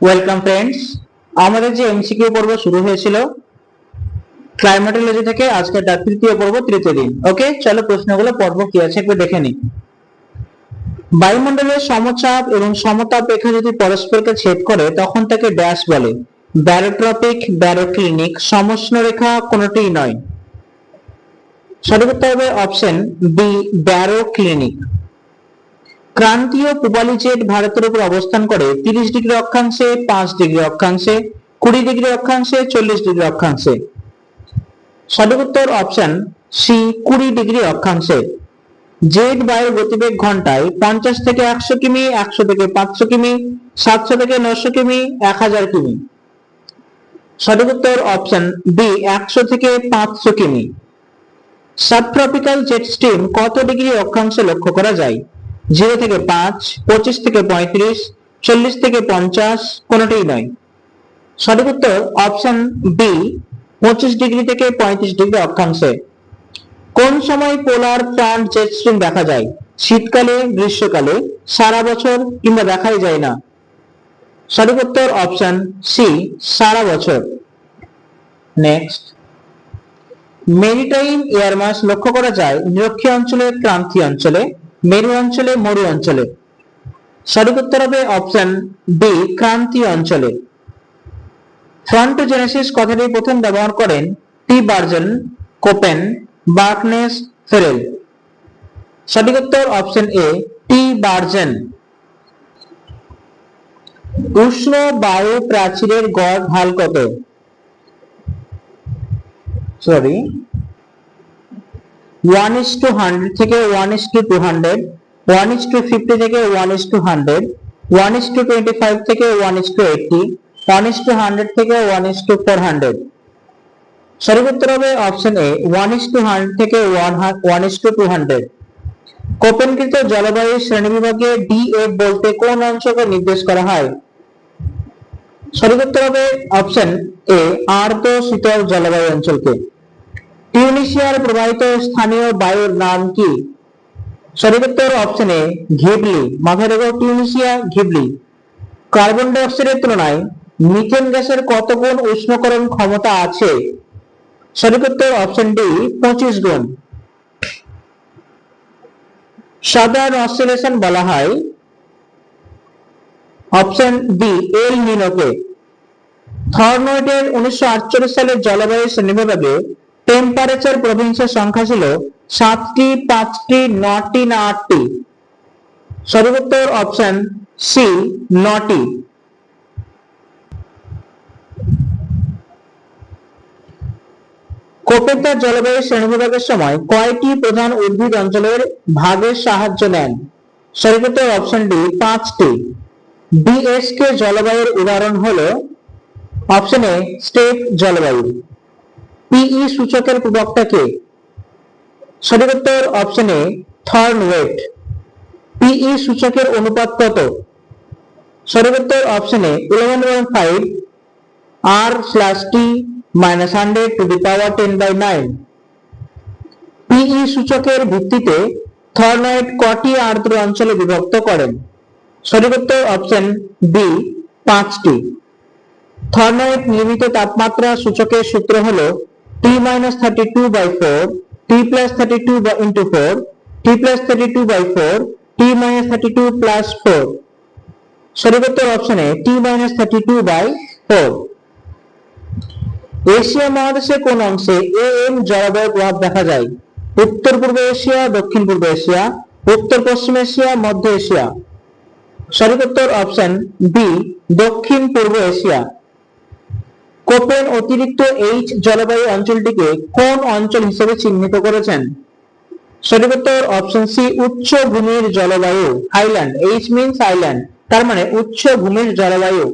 Welcome friends আমাদের যে MCQ পর্ব শুরু হয়েছিল ক্লাইমেটোলজি থেকে আজকে তৃতীয় পর্ব তৃতীয় দিন। ওকে চলো প্রশ্নগুলো, পর্ব কি আছে একটু দেখে নিই। বায়ুমণ্ডলের সমচাপ এবং সমতাপ রেখা যদি পরস্পরকে ছেদ করে, তখন তাকে ড্যাশ বলে। ব্যারোট্রপিক ব্যারোক্লিনিক সমষ্ণ রেখা কোনোটিই নয়। সঠিক হবে অপশন বি ব্যারোক্লিনিক ক্রান্তীয় পূবালি জেট ভারতের উপর অবস্থান করে তিরিশ ডিগ্রি অক্ষাংশে, পাঁচ ডিগ্রি অক্ষাংশে, কুড়ি ডিগ্রি অক্ষাংশে, চল্লিশ ডিগ্রি অক্ষাংশে। সঠিক উত্তর অপশন সি, কুড়ি ডিগ্রি অক্ষাংশে। জেট বায়ুর গতিবেগ ঘন্টায় পঞ্চাশ থেকে একশো কিমি, একশো থেকে পাঁচশো কিমি, সাতশো থেকে নশো কিমি, এক হাজার কিমি। সঠিক উত্তর অপশন বি, একশো থেকে পাঁচশো কিমি। সাবট্রপিক্যাল জেট স্ট্রিম কত ডিগ্রি অক্ষাংশে লক্ষ্য করা যায়? জিরো থেকে পাঁচ, পঁচিশ থেকে পঁয়ত্রিশ, চল্লিশ থেকে পঞ্চাশ, কোনোটাই নয়। সঠিক উত্তর অপশন বি, পঁচিশ ডিগ্রি থেকে পঁয়ত্রিশ ডিগ্রি অক্ষাংশে। কোন সময় পোলার ফ্রন্ট জেট স্ট্রিম দেখা যায়? শীতকালে, গ্রীষ্মকালে, সারা বছর কিংবা দেখাই যায় না। সঠিক উত্তর অপশন সি, সারা বছর। নেক্সট। মেরিটাইম এয়ার মাস লক্ষ্য করা যায় নিরক্ষীয় অঞ্চলে ক্রান্তীয় অঞ্চলে। মেরু অঞ্চলে মরু অঞ্চলে। সঠিক উত্তর হবে অপশন বি ক্রান্তীয় অঞ্চলে। ফ্রন্টোজেনেসিস কথাটি প্রথম ব্যবহার করেন টি বার্জন কোপেন বার্কনেস ফেরেল সঠিক উত্তর অপশন এ টি বার্জেন উষ্ণ বায়ু প্রাচীরের গড় ঢাল কত? Sorry one is to hundred থেকে one is to two hundred one is to fifty থেকে one is to hundred one is to twenty five থেকে one is to eighty one is to hundred থেকে one is to four hundred সঠিক উত্তর হবে option A one is to hundred থেকে one one is to two hundred কোপেনকৃত জলবায়ুর শ্রেণীবিভাগে DF বলতে কোন অঞ্চলকে নির্দেশ করা হয় সঠিক উত্তর হবে অপশন এ আর্দ্র শীতল জলবায়ু অঞ্চলকে টিউনিশিয়ার প্রবাহিত স্থানীয় বায়ুর নাম কি? সঠিক উত্তর অপশন এ ঘিবলি। মাথায় রেখো টিউনিশিয়া ঘিবলি। কার্বন ডাই অক্সাইডের তুলনায় মিথেন গ্যাসের কত গুণ উষ্ণকরণ ক্ষমতা আছে? সঠিক উত্তর অপশন ডি পঁচিশ গুণ। সাধারণ অসিলেশন বলা হয়। Option B L নিনোকে। থর্নয়েডের উনিশশো আটচল্লিশ সালের জলবায়ু শ্রেণীবিভাগে টেম্পারেচার প্রভিন্সের সংখ্যা ছিল সাতটি, পাঁচটি, নটি না আটটি। সঠিক উত্তর অপশন সি নটি। কোপেতার জলবায়ু শ্রেণীবিভাগের সময় কয়টি প্রধান উদ্ভিদ অঞ্চলের ভাগের সাহায্য নেন? সঠিক উত্তর অপশন ডি পাঁচটি বিএসকে জলবায়ুর উদাহরণ হলো অপশন এ স্টেপ জলবায়ু। পিই সূচকের প্রবক্তা কে? সঠিক উত্তর অপশন থর্ন ওয়েট পিই সূচকের অনুপাত কত? সঠিক উত্তর option eleven point five R slash T minus hundred to the power ten by nine PE সূচকের ভিত্তিতে থর্নয়েড কটি আর্দ্র অঞ্চলে বিভক্ত করেন? সঠিক অপশন বি পাঁচটি। থর্নয়েড নিয়মিত তাপমাত্রা সূচকের সূত্র হলো by four T plus thirty two into four T plus thirty two by four T minus thirty two plus four সঠিক উত্তর অপশনে minus thirty two by four Asia মহাদেশের কোন অংশে এ এম জলবায়ু প্রভাব দেখা যায়? উত্তর পূর্ব এশিয়া, দক্ষিণ পূর্ব এশিয়া, উত্তর পশ্চিম এশিয়া, মধ্য এশিয়া। সঠিক উত্তর অপশন বি দক্ষিণ পূর্ব এশিয়া। কোপেন অতিরিক্ত এইচ জলবায়ু অঞ্চলটিকে কোন অঞ্চল হিসেবে চিহ্নিত করেছেন? সঠিক উত্তর অপশন সি, উচ্চ ভূমির জলবায়ু। আইল্যান্ড এইচ মিনস আইল্যান্ড তার মানে উচ্চ ভূমির জলবায়ু।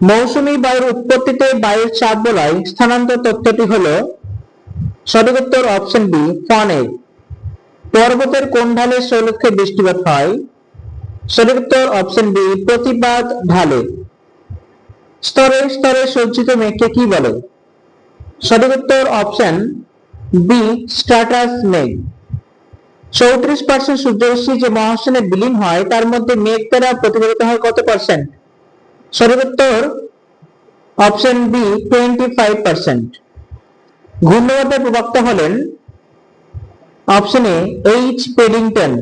মৌসুমী বায়ুর উৎপত্তিতে বায়ুর চাপ বলয় স্থানান্তর তত্ত্বটি হল সঠিক উত্তর অপশন বি ফনেজ পর্বতের কোন ঢালে শৈলক্ষে বৃষ্টিপাত হয়? সঠিক উত্তর অপশন বি প্রতিপাদ ঢালে। স্তরে স্তরে সজ্জিত মেঘকে কি বলে? সঠিক উত্তর অপশন বি স্ট্যাটাস মেঘ। চৌত্রিশ পার্সেন্ট সূর্যরশ্মি যে মহাশনে বিলীন হয়, তার মধ্যে মেঘ দ্বারা প্রতিফলিত হয় কত পার্সেন্ট সঠিক উত্তর option B twenty five percent ঘূর্ণবাদের প্রবক্তা হলেন option A H Paddington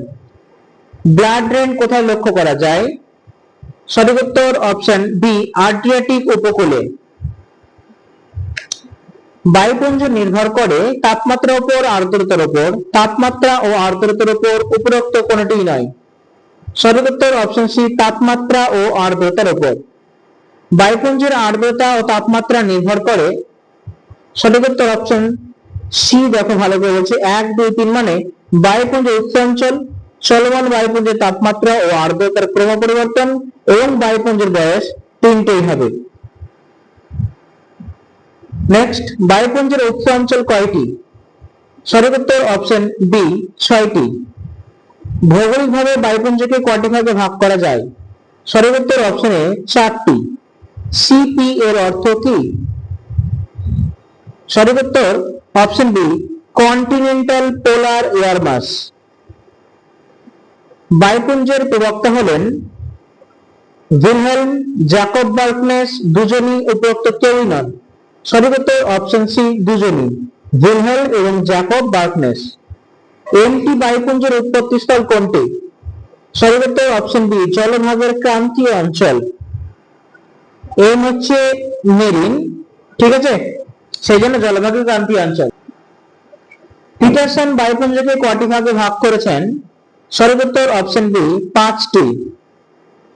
blood drain কোথায় লক্ষ্য করা যায়? সঠিক উত্তর অপশন বি আড্রিয়াটিক উপকূলে। বায়ুপুঞ্জ নির্ভর করে তাপমাত্রার উপর আর্দ্রতার উপর। তাপমাত্রা ও আর্দ্রতার উপর উপরোক্ত কোনটি নয়। সঠিক উত্তর অপশন সি তাপমাত্রা ও আর্দ্রতার উপর। বায়ুপুঞ্জের আর্দ্রতা ও তাপমাত্রা নির্ভর করে। সঠিক উত্তর অপশন সি দেখো ভালো করে বলছে। এক, দুই, তিন মানে বায়ুপুঞ্জের উচ্চ অঞ্চল, চলমান বায়ুপুঞ্জের তাপমাত্রা ও আর্দ্রতার ক্রম পরিবর্তন। এবং বায়ুপুঞ্জের বয়স তিনটেই হবে। নেক্সট বায়ুপুঞ্জের উচ্চ অঞ্চল কয়টি? সঠিক উত্তর অপশন বি ছয়টি। ভৌগোলিকভাবে বায়ুপুঞ্জকে কয়টি ভাগে ভাগ করা যায়। সঠিক উত্তর চারটি। সিপি এর অর্থ কি? সঠিক উত্তর option B continental polar air mass বায়ুপুঞ্জের প্রবক্তা হলেন ভিলহেলম জ্যাকব বার্কনেস দুজনই উপরোক্ত কেউই নন। সঠিক অপশন সি দুজনই ভিলহেল এবং জ্যাকব বার্কনেস। এমটি বায়ুপুঞ্জের উৎপত্তিস্থল কোনটি? সঠিক অপশন বি, জলভাগের ক্রান্তীয় অঞ্চল। এম হচ্ছে মেরিন, ঠিক আছে? সেই জন্য জলভাগের ক্রান্তীয় অঞ্চল। পিটারসন বায়ুপুঞ্জকে কটি ভাগে ভাগ করেছেন? সঠিক উত্তর অপশন বি, পাঁচটি।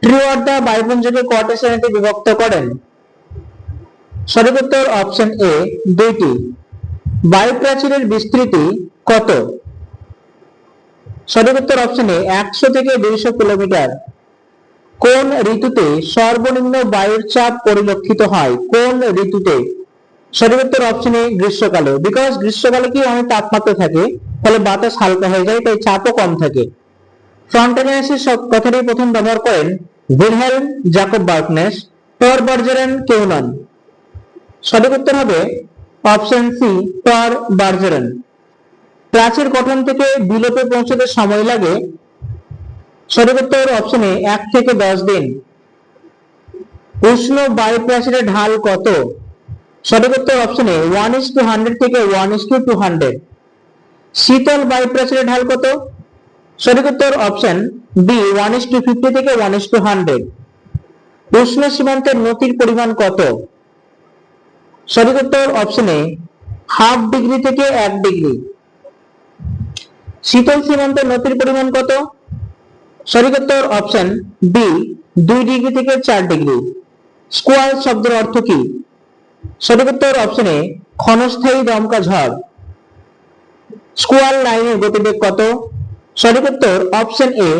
ট্রিওয়ার্ডা বায়ুপুঞ্জকে কটি শ্রেণীতে বিভক্ত করেন। সঠিক উত্তর অপশন এ দুইটি। বায়ু প্রাচীরের বিস্তৃতি কত? সঠিক উত্তর অপশন এ একশো থেকে দুইশো কিলোমিটার। কোন ঋতুতে সর্বনিম্ন বায়ুর চাপ পরিলক্ষিত হয়? কোন ঋতুতে? সঠিক উত্তর অপশন এ গ্রীষ্মকালে। বিকজ গ্রীষ্মকালে কি? অনেক তাপমাত্রা থাকে, ফলে বাতাস হালকা হয়ে যায়, তাই চাপও কম থাকে। ফ্রন্টানাইসিস কথাটি প্রথম ব্যবহার করেন Vilhelm Jacob Bjerknes Tor Bergeron কেউ নন সঠিক উত্তর হবে অপশন সি টর বার্জারেন। প্রাচীর গঠন থেকে বিলোপে পৌঁছতে সময় লাগে। সঠিক উত্তর অপশনে এক থেকে দশ দিন। উষ্ণ বায়ু প্রাচীরের ঢাল কত? সঠিক উত্তর অপশনে ওয়ান ইস টু হান্ড্রেড থেকে one is to two hundred শীতল বায়ু প্রাচীরের ঢাল কত? সঠিক উত্তর option B one is to fifty থেকে ওয়ান ইস টু হান্ড্রেড উষ্ণ সীমান্তের নতির পরিমাণ কত? সঠিক উত্তর অপশনে হাফ ডিগ্রি থেকে এক ডিগ্রি শীতল সীমান্তের নতির পরিমাণ কত? সঠিক উত্তর অপশন বি দুই ডিগ্রি থেকে চার ডিগ্রি স্কোয়ার শব্দের অর্থ কি? সঠিক উত্তর অপশনে ক্ষণস্থায়ী দমকা ঝড়. স্কোয়ার লাইনের গতিবেগ কত? সঠিক উত্তর অপশন এ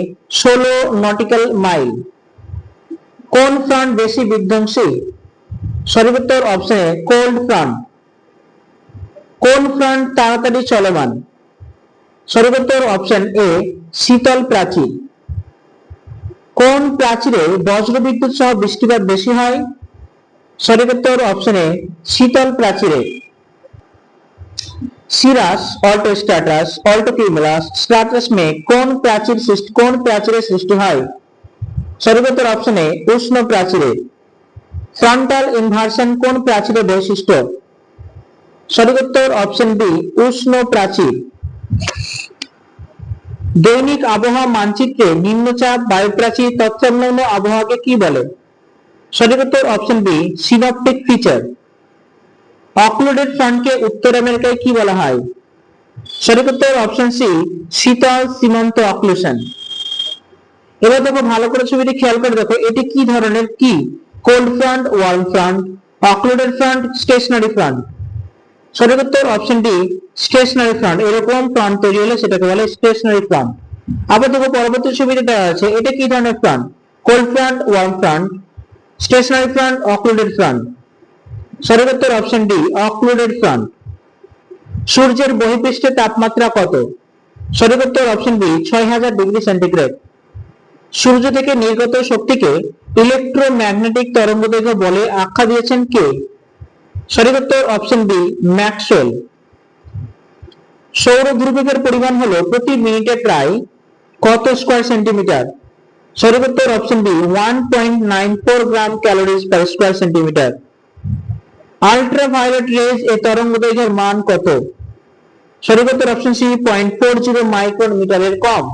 ষোলো নটিক্যাল মাইল কোন ফ্রন্ট বেশি বিধ্বংসী? সঠিক উত্তর অপশন এ কোল্ড ফ্রন্ট কোন ফ্রন্ট তাড়াতাড়ি চলমান? সঠিক উত্তর অপশন এ শীতল প্রাচীর। কোন প্রাচীরে বজ্রবিদ্যুৎ সহ বৃষ্টিপাত বেশি হয়? সঠিক উত্তর অপশন এ শীতল প্রাচীরে। Cirrus alto status alto cumulus stratus মে কোন প্রাচীর সৃষ্টি কোন প্রাচীরের সৃষ্টি হয় সঠিক উত্তর অপশন এ উষ্ণ প্রাচীরে ফ্রন্টাল ইনভার্সন কোন প্রাচীরের বৈশিষ্ট্য সঠিক উত্তর অপশন বি উষ্ণ প্রাচীর দৈনিক আবহাওয়া মানচিত্রে নিম্নচাপ বায়ুপ্রাচীর তৎসংলগ্ন আবহাওয়াকে কি বলে সঠিক উত্তর option B synoptic feature occluded ফ্রন্টকে উত্তর আমেরিকায় কি বলা হয়? সঠিক উত্তর অপশন সি শীতল সীমান্ত অক্লুশন। এবার দেখো, ভালো করে ছবিটি খেয়াল করে দেখো, এটি কি ধরনের কি? Cold front, warm front, occluded front, stationary front. সঠিক উত্তর অপশন ডি স্টেশনারি ফ্রন্ট। এরকম ফ্রন্ট তৈরি হলে সেটাকে বলে স্টেশনারি ফ্রন্ট। আবার দেখো, পরবর্তী ছবিতে দেওয়া আছে, এটা কি ধরনের front? Cold front, warm front, stationary front, occluded front. সঠিক উত্তর অপশন ডি অক্লুডেড ফ্রন্ট সূর্যের বহিঃপৃষ্ঠের তাপমাত্রা কত? সঠিক উত্তর অপশন বি ছয় হাজার ডিগ্রি সেন্টিগ্রেড সূর্য থেকে নির্গত শক্তিকে ইলেকট্রোম্যাগনেটিক তরঙ্গদৈর্ঘ্য বলে আখ্যা দিয়েছেন কে? সঠিক উত্তর অপশন বি ম্যাক্সওয়েল. সৌর দুর্যোগের পরিমাণ হলো প্রতি মিনিটে প্রায় কত স্কয়ার সেন্টিমিটার সঠিক উত্তর option B one point nine four gram calories per square centimetre ultraviolet rays এ তরঙ্গ দৈর্ঘ্যের মান কত? সঠিক উত্তর option C point four zero micron মিটারের কম।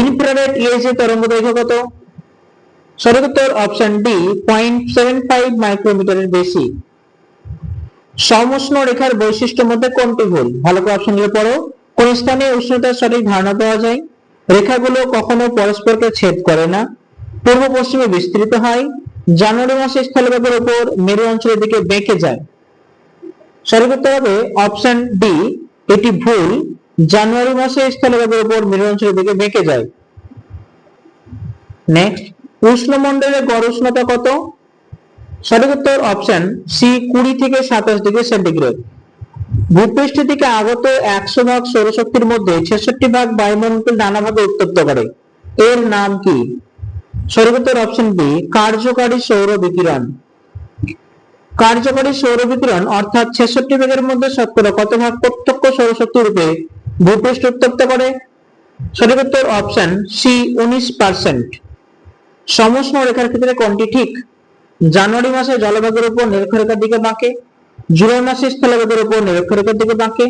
ইনফ্রারেড রেজ এর তরঙ্গ দৈর্ঘ্য কত? সঠিক উত্তর option D point seven five মাইক্রোমিটারের বেশি। সমষ্ণ রেখার বৈশিষ্ট্যের মধ্যে কোনটি ভুল? ভালো করে অপশনগুলো পড়ো। কোন স্থানে উষ্ণতার সঠিক ধারণা পাওয়া যায়? রেখাগুলো কখনো পরস্পরকে ছেদ করে না। পূর্ব পশ্চিমে বিস্তৃত হয়। জানুয়ারি মাসে স্থলভাগের উপর মেরু অঞ্চলের দিকে বেঁকে যায়। সঠিক উত্তর হবে অপশন ডি, এটি ভুল। জানুয়ারি মাসে স্থলভাগের উপর মেরু অঞ্চলের দিকে বেঁকে যায়। নেক্সট উষ্ণমণ্ডলের গড় উষ্ণতা কত? সঠিক উত্তর অপশন সি, কুড়ি থেকে সাতাশ ডিগ্রি সেন্টিগ্রেড। ভূপৃষ্ঠ থেকে আগত একশো ভাগ সৌরশক্তির মধ্যে ছেষট্টি ভাগ বায়ুমণ্ডল নানাভাবে উত্তপ্ত করে। এর নাম কি? সঠিক উত্তর অপশন বি কার্যকারী সৌর বিকিরণ। কার্যকারী সৌর বিকিরণ অর্থাৎ ছেষট্টি ভাগের মধ্যে শতকরা কত ভাগ প্রত্যক্ষ সৌরশক্তি রূপে ভূপৃষ্ঠ উত্তপ্ত করে? সঠিক উত্তর অপশন সি উনিশ পার্সেন্ট সমষ্ণ রেখার ক্ষেত্রে কোনটি ঠিক? জানুয়ারি মাসে জলভাগের উপর নিরক্ষরেখার দিকে বাঁকে, জুলাই মাসে স্থলভাগের উপর নিরক্ষরেখার দিকে বাঁকে,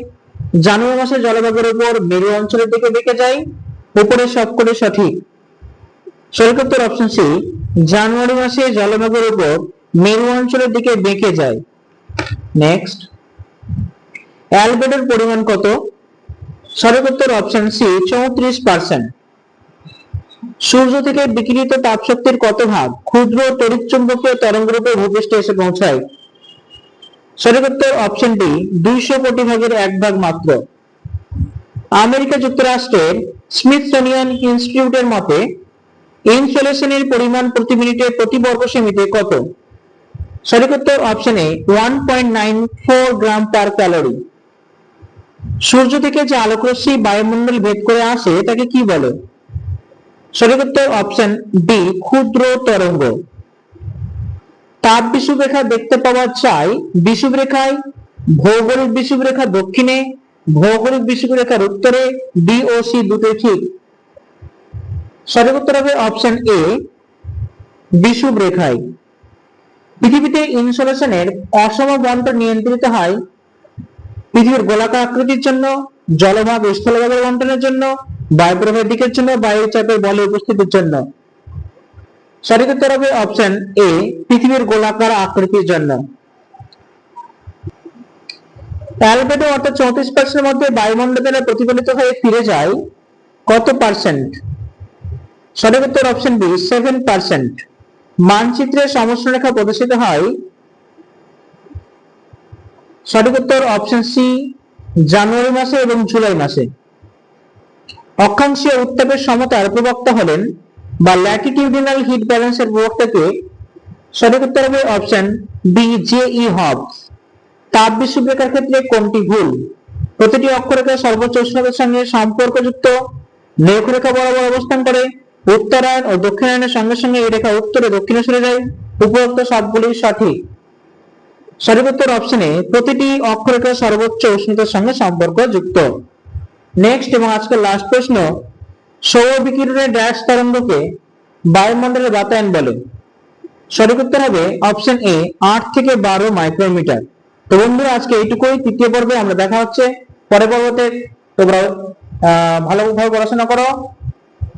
জানুয়ারি মাসে জলভাগের উপর মেরু অঞ্চলের দিকে বেঁকে যায় উপরে সবকটি সঠিক। সঠিক উত্তর অপশন সি জানুয়ারি মাসে জলভাগের উপর মেরু অঞ্চলের দিকে বেঁকে যায়। নেক্সট অ্যালবেডের পরিমাণ কত? সঠিক উত্তর অপশন সি চৌত্রিশ পার্সেন্ট সূর্য থেকে বিকিরিত তাপশক্তির কত ভাগ? ক্ষুদ্র তড়িৎচুম্বকীয় তরঙ্গরূপে ভূপৃষ্ঠে এসে পৌঁছায়। সঠিক উত্তর অপশন ডি দুইশো কোটি ভাগের এক ভাগ মাত্র। আমেরিকা যুক্তরাষ্ট্রের স্মিথসোনিয়ান ইনস্টিটিউটের মতে ইনসোলেশনের পরিমাণ প্রতি মিনিটে প্রতি বর্গ সেমিতে কত? সঠিক উত্তর option one point nine four gram per calorie সূর্য থেকে যে আলোকরশ্মি বায়ুমণ্ডল ভেদ করে আসে, তাকে কি বলে? সঠিক উত্তর অপশন বি ক্ষুদ্র তরঙ্গ। তাপ বিষুব রেখা দেখতে পাওয়া যায় বিষুব রেখায় ভৌগোলিক বিষুব রেখা দক্ষিণে, ভৌগোলিক বিষুব রেখার উত্তরে বি ও সি দুটোই ঠিক। সঠিক উত্তর হবে অপশন এ বিষুব রেখায় পৃথিবীতে ইনসোলেশনের অসম বন্টন নিয়ন্ত্রিত হয় পৃথিবীর গোলাকার আকৃতির জন্য জলভাগ ও স্থলভাগের বন্টনের জন্য, বায়ুপ্রবাহের দিকের জন্য বায়ু চাপের বলে উপস্থিতির জন্য। সঠিক উত্তর হবে অপশন এ পৃথিবীর গোলাকার আকৃতির জন্য। অ্যালবেডো অর্থাৎ চৌত্রিশ পার্সেন্টের মধ্যে বায়ুমণ্ডলে প্রতিফলিত হয়ে ফিরে যায় কত পার্সেন্ট সঠিক উত্তর অপশন বি সেভেন পার্সেন্ট মানচিত্রে সমস্যা রেখা প্রদর্শিত হয়। সঠিক উত্তর অপশন সি জানুয়ারি মাসে এবং জুলাই মাসে। অক্ষাংশীয় উত্তাপের সমতার প্রবক্তা হলেন বা ল্যাটিটিউডিনাল হিট ব্যালেন্সের প্রবক্তাকে সঠিক উত্তর হবে option B J E Hobbs তাপ বিশুবরেখার ক্ষেত্রে কোনটি ভুল? প্রতিটি অক্ষরেখা সর্বোচ্চ উষ্ণতার সঙ্গে সম্পর্কযুক্ত। রেখা বরাবর অবস্থান করে। উত্তরায়ণ ও দক্ষিণায়নের সঙ্গে সঙ্গে এই রেখা উত্তরে, দক্ষিণে সরে যায়। উপরোক্ত সবগুলি সঠিক। সঠিক উত্তর অপশনে প্রতিটি অক্ষরেখা সর্বোচ্চ উষ্ণতার সঙ্গে সম্পর্ক যুক্ত নেক্সট এবং আজকের লাস্ট প্রশ্ন, সৌর বিকিরণের ড্যাশ তরঙ্গকে বায়ুমণ্ডলের বাতায়ন বলে। সঠিক উত্তর হবে অপশন এ আট থেকে বারো মাইক্রোমিটার তো বন্ধুরা, আজকে এইটুকুই। তৃতীয় পর্বে আমরা দেখা হচ্ছে। পরে পর্বতে তোমরা, আহ, ভালোভাবে পড়াশোনা করো।